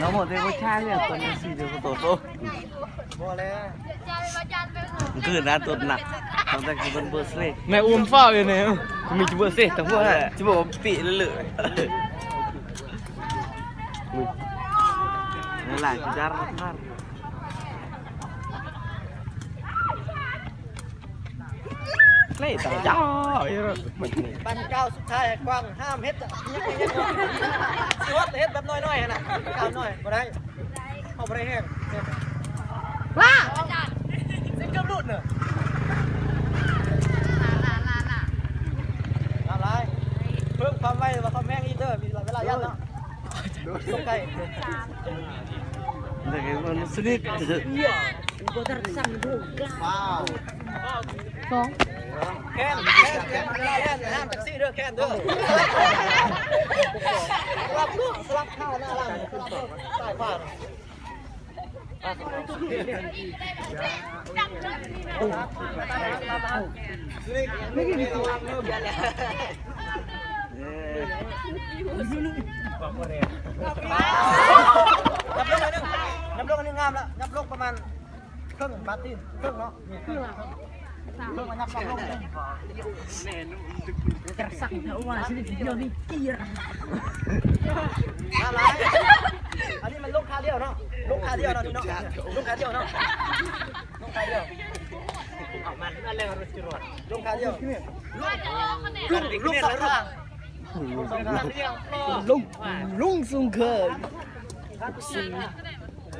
nó một cái cha liền còn những gì đều có tổ tô บ่แล้ว cứ ra tốt nặng trong tay cái vân bơ xê แม่อุ้มเฝ้าอยู่เนี่ยมีจุบเซ่ทั้งพว กนั้นจะบอกว่าปีละเหลือ nó lại cái jar nó khăn นี่แต่จ้าปันเก้าสุดท้ายกว้างห้ามเฮ็ดอะยังไม่เฮ็ดสิวัดเฮ็ดแบบน้อยๆหั่นน่ะก้าวน้อยบ่ได้เอาบ่ได้แห้งว้าสิเกือบหลุดเนอะอะไรเพิ่มความไวว่าเขาแม่งอีเด้อมีเวลายัดเนาะต้องใกล้ là cái vân slip ว้าว สองแค่นแค่นแค่นเวลาแล่นห้ามแท็กซี่เด้อแค่นเด้อสลับลูกสลับข้าวหน้าล่างสลับลูกใต้ขวานับลกอันนึงนับลกอันนึงงามแล้วนับลกประมาณ ครึ่งบาทที่ครึ่งเนาะเนี่ยครึ่งครึ่งมานับสองโลกอะไรอันนี้มันลูกค้าเดียวเนาะลูกค้าเดียวเนาะนี่เนาะลูกค้าเดียวเนาะลูกค้าเดียวเอามันนั่นเลยมันจรวดลูกค้าเดียวลูกลูกสองข้างลูกสองข้างเดียวลุงลุงซุงเคย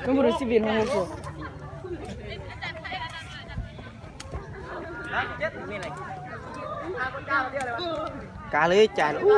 ก็ไม่รู้สิบินของผม เจ็ดมีอะไร ห้าคนเก้าเดียวเลยวะกาเลยจ่ายอู้